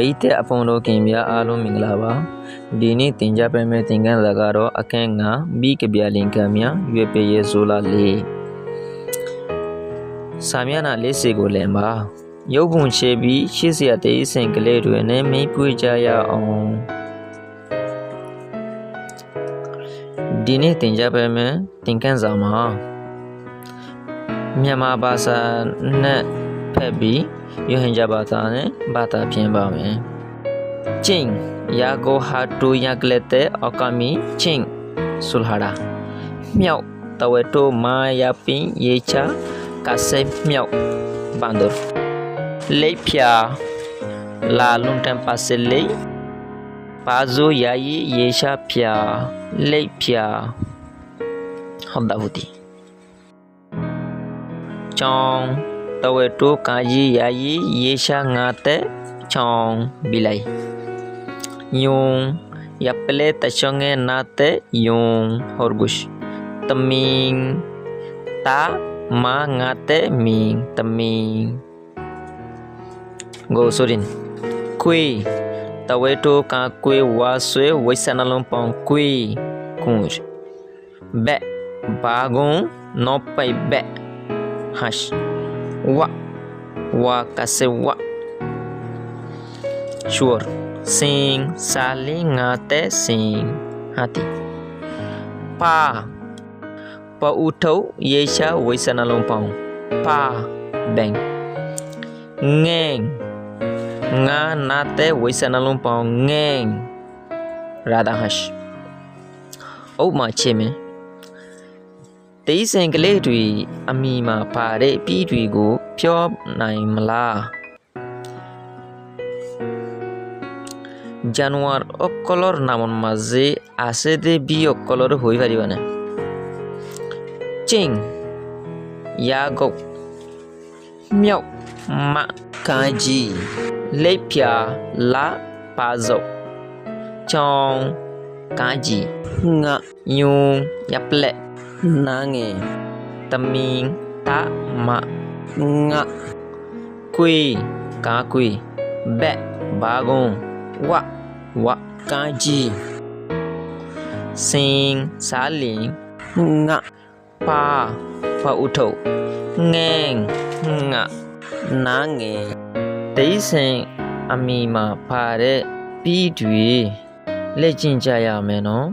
ပိတ်တဲ့အဖုံတော်ခင်ဗျာအားလုံးမင်္ဂလာပါဒီနေ့တင်ကြပေးမယ့်သင်ခန်းစာကတော့အခန်းငါပြီးကဗျာလင်ကံမြရွေပေရဲဆိုလာလေးစာမျက်နှာလေးစီကိုလည်းပါရုပ်ပုံချေပြီးရှေ့စရာတေးစင်ကလေးတွေနဲ့မိပွေကြရအောင်ဒီနေ့တင်ကြပေးမယ့်သင်ခန်းစာမှာမြန်မာဘာသာနဲ့ ဖက်ပြီးရဟန်းကြဘာသာနဲ့ဘာသာပြင်ပါမယ်။ချင်းယာကိုဟာတူယာကလက်တဲ့အကမီချင်းဆူလဟာရာမြောက်တဝဲတိုမာယာပင်ယေချာကဆေမြောက်ဘန်ဒိုလိပ်ဖြာလာလွန်တန်ပါစလိပါဇိုယာယီယေချာဖြာလိပ်ဖြာဟုတ်တာဟုတ်ဒီချောင်း တဝဲတိုးကာကြီးယာယီရေရှာငါတဲ့ချောင်းဘီလိုက်ယုံယပလေတချောငဲနာတဲ့ယုံဟော်ဂုရှတမင်းတာမာငါတဲ့မင်းတမင်းဂိုဆိုရင်ခွေတဝဲတိုးကာကွေဝါဆွေဝိဆနလုံးပောင်ခွေကွန်ဘက်ဘာဂုံနောပိုင်ဘက် hash wa wa kase wa sure sing sali ngate sing hati pa pa u thâu ye sha wai sana long pong pa bang ngeng nga nate wai sana long pong ngeng radha hash ဥပမာချင်းမယ် တိစင်ကလေးတွေအမိမှာပါတဲ့ပြီးတွေကိုပြောနိုင်မလားဂျန်ဝါအကလော်နာမမဇေအစေဒေဘီအကလော်ဟိုဖရီဝနချင်းယာဂုတ်မြောက်မကာဂျီလေပြာလာပါဇောချောင်းကာဂျီငါယုံရပလက် tâm minh ta mạ ngạ quy cá quy bẹ ba gong wa wa cá ji sinh xá liền ngạ pa pa u thâu ngang ngạ na nghề tế sinh အမီမှာပါတဲ့ပြီးတွေလက်ကျင့်ကြရမယ်နော်